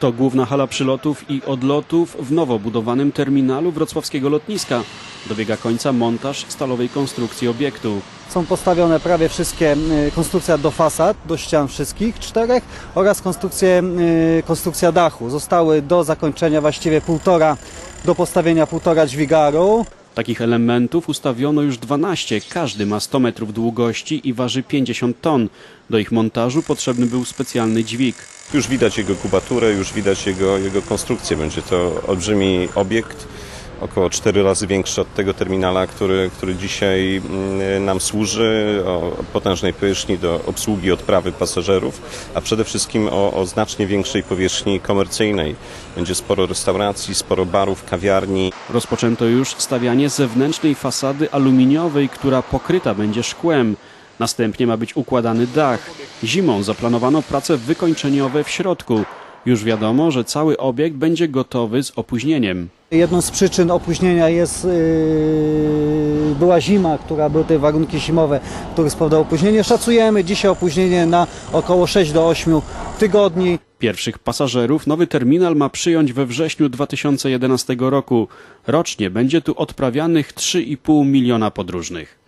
To główna hala przylotów i odlotów w nowo budowanym terminalu wrocławskiego lotniska. Dobiega końca montaż stalowej konstrukcji obiektu. Są postawione prawie wszystkie konstrukcja do fasad, do ścian wszystkich czterech oraz konstrukcje, konstrukcja dachu. Zostały do zakończenia właściwie półtora, do postawienia półtora dźwigaru. Takich elementów ustawiono już 12. Każdy ma 100 metrów długości i waży 50 ton. Do ich montażu potrzebny był specjalny dźwig. Już widać jego kubaturę, już widać jego, jego konstrukcję. Będzie to olbrzymi obiekt, około 4 razy większy od tego terminala, który, który dzisiaj mm, nam służy, o potężnej powierzchni do obsługi odprawy pasażerów, a przede wszystkim o, o znacznie większej powierzchni komercyjnej. Będzie sporo restauracji, sporo barów, kawiarni. Rozpoczęto już stawianie zewnętrznej fasady aluminiowej, która pokryta będzie szkłem. Następnie ma być układany dach. Zimą zaplanowano prace wykończeniowe w środku. Już wiadomo, że cały obiekt będzie gotowy z opóźnieniem. Jedną z przyczyn opóźnienia jest, y, była zima, która były te warunki zimowe, które spowodowały opóźnienie. Szacujemy dzisiaj opóźnienie na około 6 do 8 tygodni. Pierwszych pasażerów nowy terminal ma przyjąć we wrześniu 2011 roku. Rocznie będzie tu odprawianych 3,5 miliona podróżnych.